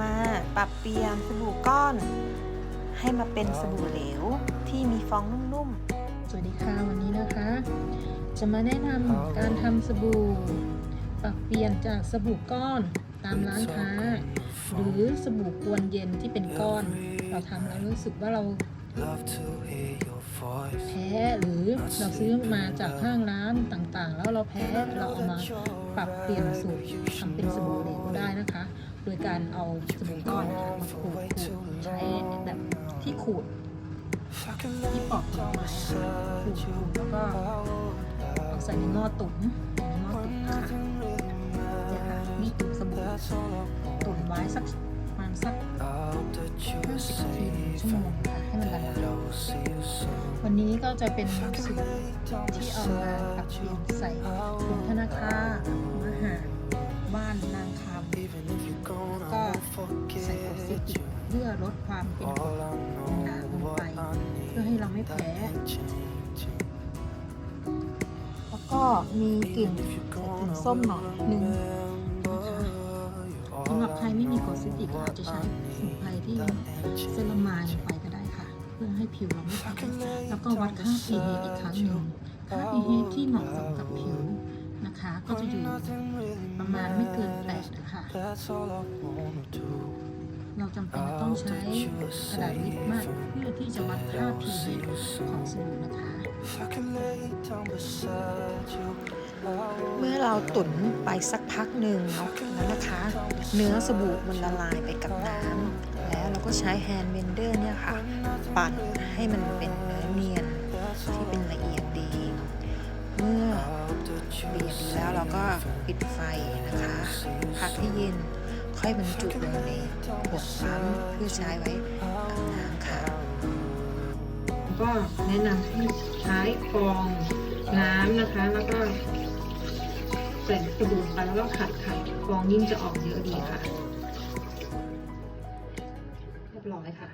มาปรับเปลี่ยนสบู่ก้อน ให้มาเป็นสบู่เหลวที่มีฟองนุ่มสวัสดีค่ะวันนี้นะคะ จะมาแนะนำการทำสบู่ ปรับเปลี่ยนจากสบู่ก้อนตามร้านค้า หรือสบู่กวนเย็นที่เป็นก้อน เราทำแล้วรู้สึกว่าเรา Love to hear your voice. แพ้หรือเราซื้อมาจากห้างร้านต่างๆ แล้วเราแพ้เราเอามาปรับเปลี่ยนสูตรทำเป็นสบู่เหลวได้นะคะ โดยการเอาสบู่ก้อนนะคะมาขูดใช้แบบที่ขูดที่ปอกผลไม้ขูดแล้วก็เอาใส่ในหม้อตุ๋นในหม้อตุ๋นนะคะเนี่ยค่ะนี่สบู่ตุ๋นไว้สักประมาณสัก I hope that you ห้าสิบนาทีชั่วโมงค่ะให้มันละลายวันนี้ก็จะเป็นสูตรที่เอามาปรับเปลี่ยนใส่ถุงธนาคาร ดความเป็นกรด All I ด่าลงไปเพื่อให้เราไม่แพ้แล้วก็มีกลิ่นส้มหน่อยหนึ่ง remember you. สำหรับใครไม่มี know, กรดซิตริกอาจจะใช้สมุนไพรที่เซรามายลงไปก็ได้ค่ะ เพื่อให้ผิวเราไม่แพ้แล้วก็วัดค่า pH อีกครั้งหนึ่งค่า pH ที่เหมาะสมกับผิวนะคะ ก็จะอยู่ประมาณไม่เกิน8นะคะ เราจำเป็นต้องใช้กระดาษลิปมากเพื่อที่จะวัดค่า pH ของสบู่นะคะ เมื่อเราตุ๋นไปสักพักหนึ่งเนาะแล้วนะคะ เนื้อสบู่มันละลายไปกับน้ำแล้วเราก็ใช้แฮนด์เบนเดอร์เนี่ยค่ะ ปั่นให้มันเป็นเนื้อเนียนที่เป็นละเอียดดี เมื่อ I hope that you เบียดแล้วเราก็ปิดไฟนะคะ พักให้เย็น ค่อยบรรจุลงในขวดปั๊มเพื่อใช้ไว้อาบน้ำค่ะ ก็แนะนำให้ใช้ฟองน้ำนะคะ แล้วก็ใส่กระดูกไปแล้วก็ขัดค่ะฟองยิ่งจะออกเยอะดีค่ะ เรียบร้อยค่ะ